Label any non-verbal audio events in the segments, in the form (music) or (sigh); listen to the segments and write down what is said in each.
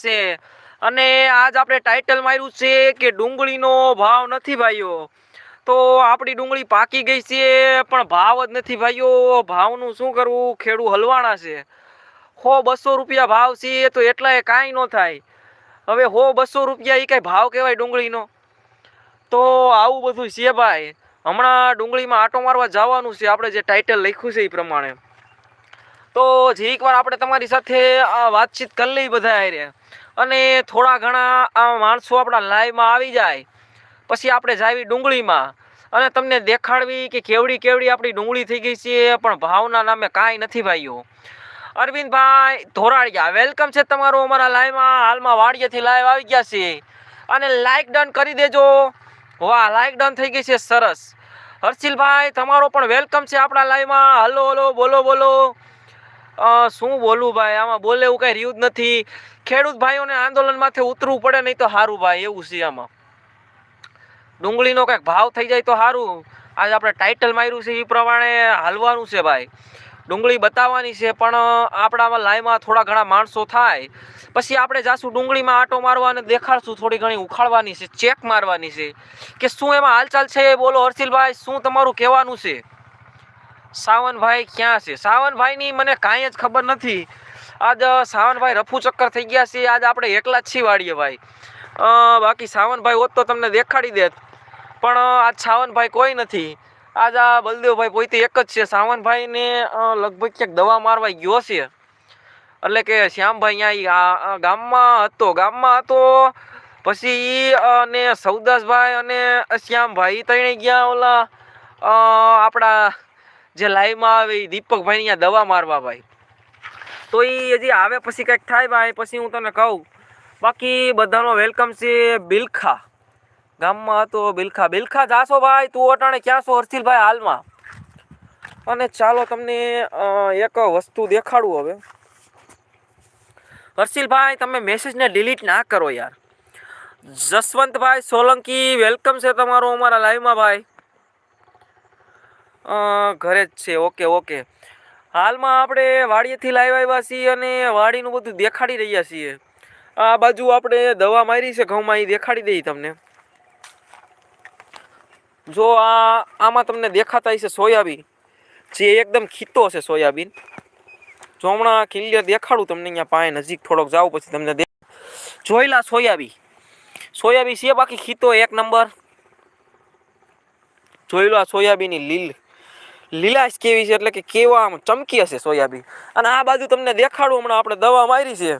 છે. અને આજ આપણે ટાઇટલ માર્યું છે કે ડુંગળીનો ભાવ નથી ભાઈઓ. તો આપણી ડુંગળી પાકી ગઈ છે, પણ ભાવ જ નથી ભાઈઓ. ભાવનું શું કરવું? ખેડૂ હલવાણા છે. હો, બસો રૂપિયા ભાવ છે તો એટલા એ કાંઈ ન થાય. હવે હો, બસો રૂપિયા એ કાંઈ ભાવ કહેવાય ડુંગળીનો? તો આવું બધું છે ભાઈ. હમણાં ડુંગળીમાં આટો મારવા જવાનું છે, આપણે જે ટાઇટલ લખ્યું છે એ પ્રમાણે. તો જે એકવાર આપણે તમારી સાથે આ વાતચીત કરી લઈ બધા હારે અને થોડા ઘણા આ માણસો આપણા લાઈવમાં આવી જાય. પછી આપણે જાવી ડુંગળીમાં. અને તમને દેખાડવી કે કેવડી કેવડી આપણી ડુંગળી થઈ ગઈ છે, પણ ભાવના નામે કાંઈ નથી ભાઈઓ. અરવિંદભાઈ ધોરાડિયા, વેલકમ છે તમારો અમારા લાઈવમાં. હાલમાં વાડિયાથી લાઈવ આવી ગયા છે. અને લાઈક ડન કરી દેજો. વાહ, લાઈક ડન થઈ ગઈ છે, સરસ. હર્ષિલભાઈ, તમારો પણ વેલકમ છે આપણા લાઈવમાં. હલો હલો, બોલો બોલો. શું બોલું ભાઈ? આમાં બોલે એવું કાંઈ રહ્યું જ નથી. ખેડૂત ભાઈઓને આંદોલન માથે ઉતરવું પડે, નહીં તો સારું ભાઈ, એવું છે આમાં. ડુંગળીનો કંઈક ભાવ થઈ જાય તો સારું આજે આપણે ટાઇટલ માર્યું છે એ પ્રમાણે હાલવાનું છે ભાઈ. ડુંગળી બતાવવાની છે, પણ આપણામાં લાઈમાં થોડા ઘણા માણસો થાય. પછી આપણે જાશું ડુંગળીમાં આટો મારવા અને દેખાડશું થોડી ઘણી ઉખાડવાની છે ચેક મારવાની છે. કે શું એમાં હાલચાલ છે બોલો હર્ષિલભાઈ, શું તમારું કહેવાનું છે? સાવનભાઈ ક્યાં છે? સાવનભાઈની મને કાંઈ જ ખબર નથી. આજ સાવનભાઈ રફુ ચક્કર થઈ ગયા છે આજ આપણે એકલા જ છીએ ભાઈ. બાકી સાવનભાઈ હોત તો તમને દેખાડી દેત. પણ આજ સાવનભાઈ કોઈ નથી. આજ આ બલદેવભાઈ પોતે એક જ છે. સાવનભાઈને લગભગ ક્યાંક દવા મારવા ગયો છે. એટલે કે શ્યામભાઈ અહીંયા ગામમાં હતો. ગામમાં હતો, પછી ઈ અને સૌદાસભાઈ અને શ્યામભાઈ ત્રણે ગયા ઓલા આપણા જે લાઈવમાં આવે એ દીપકભાઈ અહીંયા દવા મારવા ભાઈ. તો એ હજી આવે પછી કંઈક થાય ભાઈ, પછી હું તને કહું. બાકી બધાનો વેલકમ છે બિલખા. ગામમાં હતો બિલખા. બિલખા જાશો ભાઈ, તું અટાણે ક્યાં છો હર્ષિલભાઈ હાલમાં? અને ચાલો તમને એક વસ્તુ દેખાડું હવે. હર્ષિલભાઈ, તમે મેસેજને ડિલીટ ના કરો યાર. જસવંતભાઈ સોલંકી, વેલકમ છે તમારો અમારા લાઈવમાં ભાઈ. ઘરે જ છે. Okay okay. હાલમાં આપણે વાડીએથી લાઈવ આવ્યા છીએ અને વાડીનું બધું દેખાડી રહ્યા છીએ. આ બાજુ આપણે દવા મારી છે, ઘઉંમાં એ દેખાડી દઈએ તમને. જો આ, આમાં તમને દેખાતા છે સોયાબીન. જે એકદમ ખીતો છે સોયાબીન. જો હમણાં ક્લિયર દેખાડું તમને અહીંયા પાસે, નજીક થોડોક જાવ પછી તમને જોયેલા સોયાબી સોયાબી છે, બાકી ખીતો એક નંબર. જોયેલો આ સોયાબીનની લીલ. લીલાશ કેવી છે એટલે કે કેવા આમ ચમકી હશે સોયાબીન. અને આ બાજુ તમને દેખાડું, હમણાં આપણે દવા મારી છે.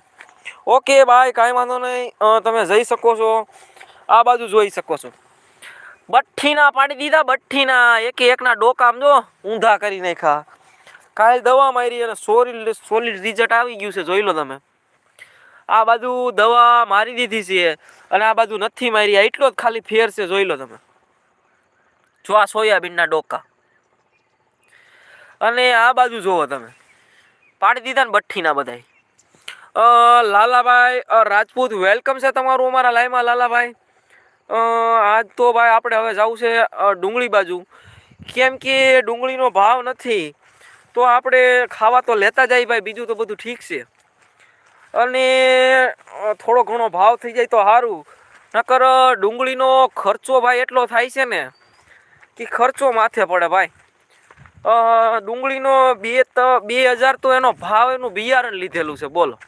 ઓકે ભાઈ કાંઈ વાંધો નહીં. તમે જઈ શકો છો. આ બાજુ જોઈ શકો છો. બઠ્ઠીના પાડી દીધા, બઠ્ઠીના. એકે એકના ડોકા આમ જો, ઊંધા કરી નાખ્યા. કાલ દવા મારી અને સોલિડ સોલિડ રિઝલ્ટ આવી ગયું છે, જોઈ લો તમે. આ બાજુ દવા મારી દીધી છે અને આ બાજુ નથી મારી એટલો જ ખાલી ફેર છે, જોઈ લો તમે. જો આ સોયાબીનના ડોકા. અને આ બાજુ જુઓ તમે. પાડી દીધા ને બઠ્ઠીના બધાય. લાલાભાઈ રાજપૂત વેલકમ છે તમારું અમારા લાઈમાં લાલાભાઈ. આજ તો ભાઈ આપણે હવે જવું છે ડુંગળી બાજુ. કેમ કે ડુંગળીનો ભાવ નથી, તો આપણે ખાવા તો લેતા જાય ભાઈ, બીજું તો બધું ઠીક છે. અને થોડો ઘણો ભાવ થઈ જાય તો સારું નકર ડુંગળીનો ખર્ચો ભાઈ એટલો થાય છે ને, કે ખર્ચો માથે પડે ભાઈ. ડુંગળીનો બે બે હજાર તો એનો ભાવ એનું બિયારણ લીધેલું છે, બોલો.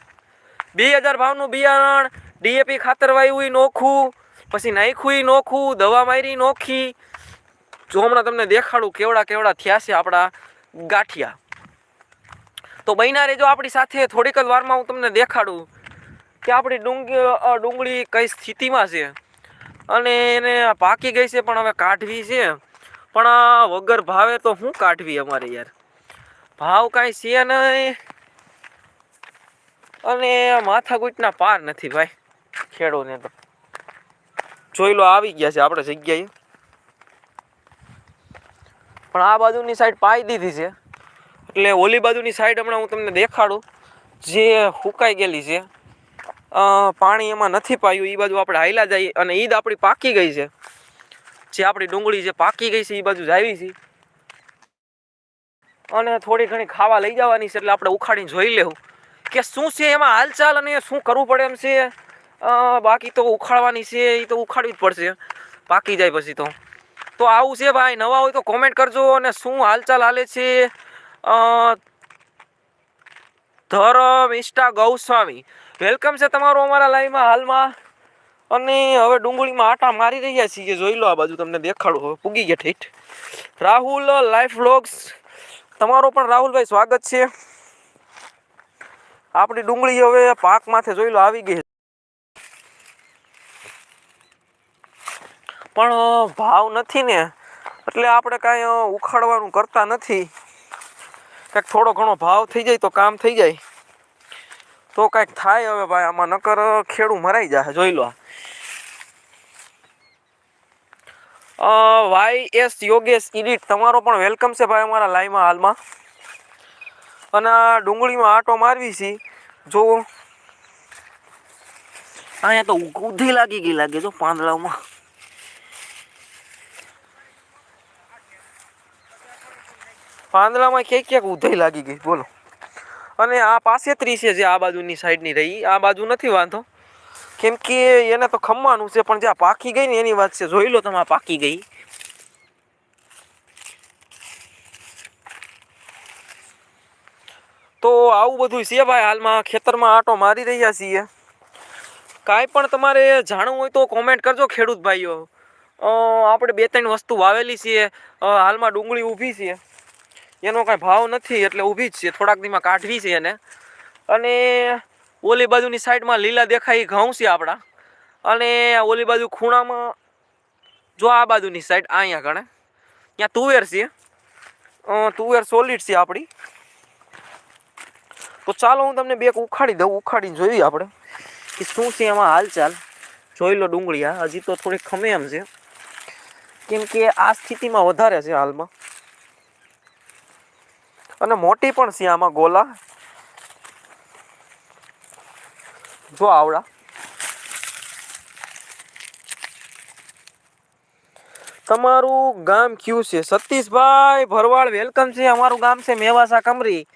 બે હજાર ભાવનું બિયારણ, ડીએપી ખાતર વાવ્યું નોખું, પછી નાખ્યું નોખું, દવા મારી નોખી. જો હમણાં તમને દેખાડું કેવડા કેવડા થયા છે આપણા ગાંઠિયા. તો બન્યા રેજો આપણી સાથે, થોડીક જ વારમાં હું તમને દેખાડું કે આપણી ડુંગળી કઈ સ્થિતિમાં છે. અને એને પાકી ગઈ છે, પણ હવે કાઢવી છે. પણ વગર ભાવે તો શું કાઢવી અમારે યાર? ભાવ કાંઈ છે નહીં. અને માથાકૂટના પાર નથી ભાઈ, ખેડૂને તો. જોઈ લો, આવી ગયા છે આપણે જગ્યાએ. પણ આ બાજુની સાઈડ પાઈ દીધી છે. એટલે ઓલી બાજુની સાઈડ હમણાં હું તમને દેખાડું. જે હુકાઈ ગયેલી છે. પાણી એમાં નથી પાયું. એ બાજુ આપણે હાઈલા જઈએ અને ઈદ આપણી પાકી ગઈ છે. જે આપણી ડુંગળી જે પાકી ગઈ છે એ બાજુ જ આવી છે. અને થોડી ઘણી ખાવા લઈ જવાની છે એટલે આપણે ઉખાડીને જોઈ લેવું કે શું છે એમાં હાલચાલ અને શું કરવું પડે એમ છે. બાકી તો ઉખાડવાની છે એ તો ઉખાડવી જ પડશે. પાકી જાય પછી તો. તો આવું છે ભાઈ, નવા હોય તો કોમેન્ટ કરજો અને શું હાલચાલ હાલે છે. ધરમ ઇન્સ્ટા ગૌસ્વામી. વેલકમ છે તમારું અમારા લાઈવમાં હાલમાં. અને હવે ડુંગળીમાં આટા મારી રહ્યા છીએ. જોઈ લો આ બાજુ તમને દેખાડું. હવે પૂગી ગયા ઠેઠ રાહુલ લાઈફ વ્લોગ્સ તમારો પણ રાહુલભાઈ સ્વાગત છે. આપણી ડુંગળી હવે પાક માથે જોઈ લો આવી ગઈ. પણ ભાવ નથી ને. એટલે આપણે કાંઈ ઉખાડવાનું કરતા નથી. કંઈક થોડો ઘણો ભાવ થઈ જાય તો કામ થઈ જાય. તો કાંઈક થાય હવે ભાઈ. આમાં નકર ખેડું મરાઈ જાય જોઈ લો વાય એસ યોગેશ ઇડિટ તમારો પણ વેલકમ છે ભાઈ અમારા લાઈવમાં હાલમાં. અને ડુંગળીમાં આટો મારવી છે. જો અહીંયા તો ઉધી લાગી ગઈ લાગે જો પાંદડામાં પાંદડામાં ક્યાંક ક્યાંક ઉધઈ લાગી ગઈ, બોલો. અને આ પાસેત્રી છે જે આ બાજુની સાઈડની રહી. આ બાજુ નથી વાંધો. કેમ કે એને તો ખમવાનું છે, પણ જ્યાં પાકી ગઈ ને એની વાત છે, જોઈ લો તમે પાકી ગઈ. તો આવું બધું છે ભાઈ હાલમાં, ખેતરમાં આટો મારી રહ્યા છીએ. કાંઈ પણ તમારે જાણવું હોય તો કોમેન્ટ કરજો ખેડૂત ભાઈઓ. આપણે બે ત્રણ વસ્તુ વાવેલી છીએ હાલમાં ડુંગળી ઊભી છે. એનો કાંઈ ભાવ નથી, એટલે ઊભી જ છે, થોડાક દીમાં કાઢવી છે એને. અને ઓલી બાજુની સાઈડમાં લીલા દેખાય ઘઉં છે આપણા. અને ઓલી બાજુ ખૂણામાં, જો આ બાજુની સાઈડ અહીંયા ગણે. ત્યાં તુવેર છે. તુવેર સોલિડ છે આપણી. તો ચાલો હું તમને બે ઉખાડી દઉં, ઉખાડીને જોઈએ આપણે કે શું છે એમાં હાલચાલ. જોઈ લો ડુંગળીયા, હજી તો થોડીક ખમે એમ છે. કેમ કે આ સ્થિતિમાં વધારે છે હાલમાં. અને મોટી પણ છે આમાં ગોલા. જો આવડા. તમારું ગામ કયું છે? સતીશભાઈ ભરવાડ, વેલકમ છે. અમારું ગામ છે મેવાસા કમરી.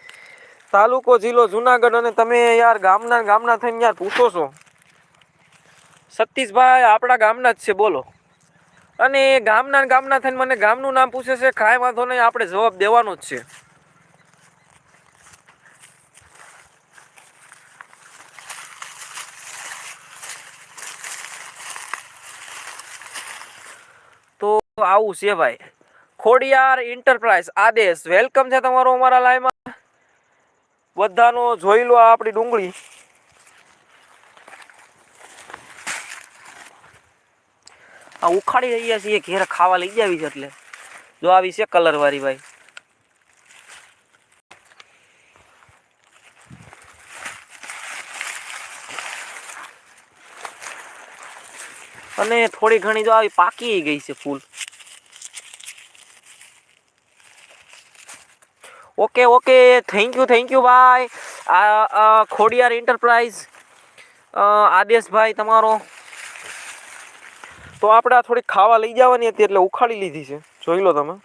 તાલુકો જિલ્લો જુનાગઢ અને તમે યાર ગામના ગામના થઈને યાર પૂછો છો. સતીશભાઈ, આપણા ગામના જ છે, બોલો. અને ગામના ગામના થઈને મને ગામનું નામ પૂછે છે, કાંઈ વાંધો નહીં, આપણે જવાબ દેવાનો જ છે. તો આવું છે ભાઈ. ખોડિયાર એન્ટરપ્રાઇઝ આદેશ. વેલકમ છે તમારો અમારા લાઈમાં બધાનો જોઈ લો આપણી ડુંગળી. આ ઉખાડી રહ્યા છીએ, ઘેર ખાવા લઈ જાવી છે એટલે. જો આવી છે કલર વાળી ભાઈ. અને થોડી ઘણી જો આવી પાકી ગઈ છે ફૂલ. Okay okay thank you thank you ભાઈ આ ખોડિયાર એન્ટરપ્રાઇઝ આદેશભાઈ તમારો. તો આપણે આ થોડીક ખાવા લઈ જવાની હતી એટલે ઉખાડી લીધી છે. જોઈ લો તમે.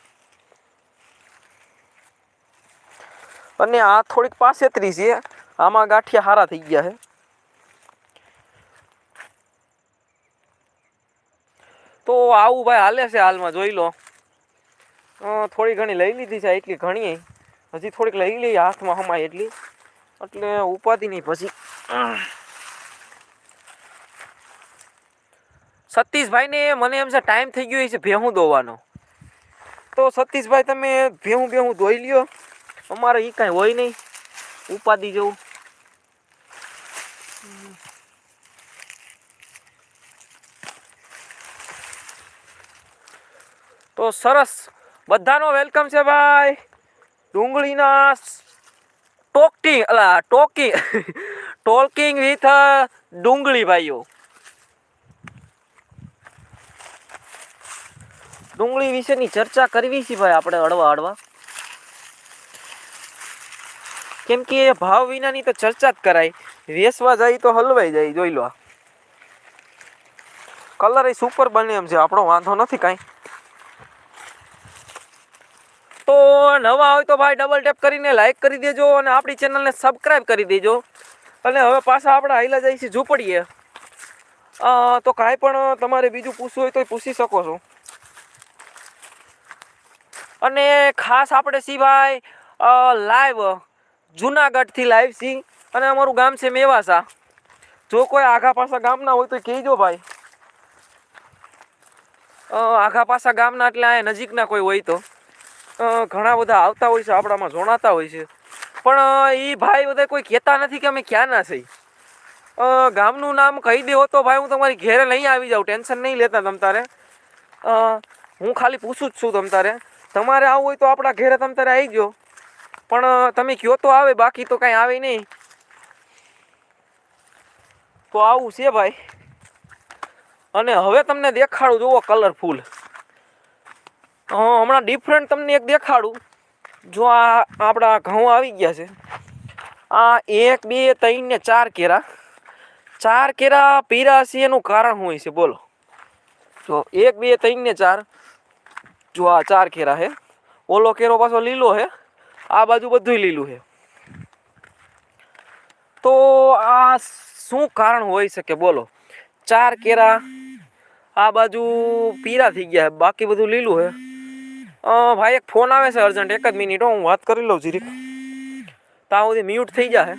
અને આ થોડીક પાસેતરી છે. આમાં ગાંઠિયા હારા થઈ ગયા છે. તો આવું ભાઈ હાલે છે હાલમાં, જોઈ લો. થોડી ઘણી લઈ લીધી છે, એટલી ઘણી. હજી થોડીક લઈ લઈએ હાથમાં હમાય એટલી. એટલે ઉપાધિ નહીં પછી. સતીશભાઈને મને એમ છે ટાઈમ થઈ ગયો છે ભેહું દોવાનો. તો સતીશભાઈ તમે ભેહું ભેહું ધોઈ લ્યો. અમારે એ કાંઈ હોય નહીં. ઉપાધિ જેવું. તો સરસ. બધાનો વેલકમ છે ભાઈ. ડુંગળીના ટોકટી અલા, ટોકિંગ (laughs) ટોકિંગ વિથ ડુંગળી ભાઈઓ. ડુંગળી વિશેની ચર્ચા કરવી છે ભાઈ આપણે હળવા હળવા. કેમ કે ભાવ વિનાની તો ચર્ચા જ કરાય. વેસવા જાય તો હલવાઈ જાય, જોઈ લો કલર એ સુપર બને એમ છે, આપણો વાંધો નથી કાંઈ. તો નવા હોય તો ભાઈ ડબલ ટેપ કરીને લાઈક કરી દેજો અને આપણી ચેનલને સબસ્ક્રાઈબ કરી દેજો. અને હવે પાછા આપણે હાઈલા જાય છે ઝૂંપડીએ. તો કાંઈ પણ તમારે બીજું પૂછવું હોય તો પૂછી શકો છો. અને ખાસ આપણે સિવાય લાઈવ જુનાગઢથી લાઈવ સી અને અમારું ગામ છે મેવાસા. જો કોઈ આઘા પાસા ગામના હોય તો કહેજો ભાઈ. આઘા પાસા ગામના એટલે અહીંયા નજીકના કોઈ હોય તો. ઘણા બધા આવતા હોય છે, આપણામાં જોણાતા હોય છે. પણ એ ભાઈ બધા કોઈ કહેતા નથી કે અમે ક્યાંના છીએ ગામનું નામ કહી દેવો તો ભાઈ, હું તમારી ઘેરે નહીં આવી જાઉં, ટેન્શન નહીં લેતા તમ તારે. હું ખાલી પૂછું જ છું તમ તારે. તમારે આવું હોય તો આપણા ઘેરે તમ તારે આવી ગયો. પણ તમે કયો તો આવે, બાકી તો કાંઈ આવે નહીં. તો આવું છે ભાઈ. અને હવે તમને દેખાડું, જુઓ કલરફુલ હમણાં ડિફરન્ટ તમને એક દેખાડું. જો આ આપણા ઘઉં આવી ગયા છે. આ એક બે ત્રણ ને ચાર કેરા. ચાર કેરા પીરા એનું કારણ હોય છે? બોલો. જો એક બે ત્રણ ને ચાર. જો આ ચાર કેરા હે ઓલો કેરો પાછો લીલો હે આ બાજુ બધુંય લીલું છે. તો આ શું કારણ હોઈ શકે? બોલો. ચાર કેરા આ બાજુ પીરા થઈ ગયા બાકી બધું લીલું અ, ભાઈ એક ફોન આવે છે અર્જન્ટ. એક જ મિનિટ હું વાત કરી લઉં જીરીક ત્યાં સુધી મ્યુટ થઈ જાય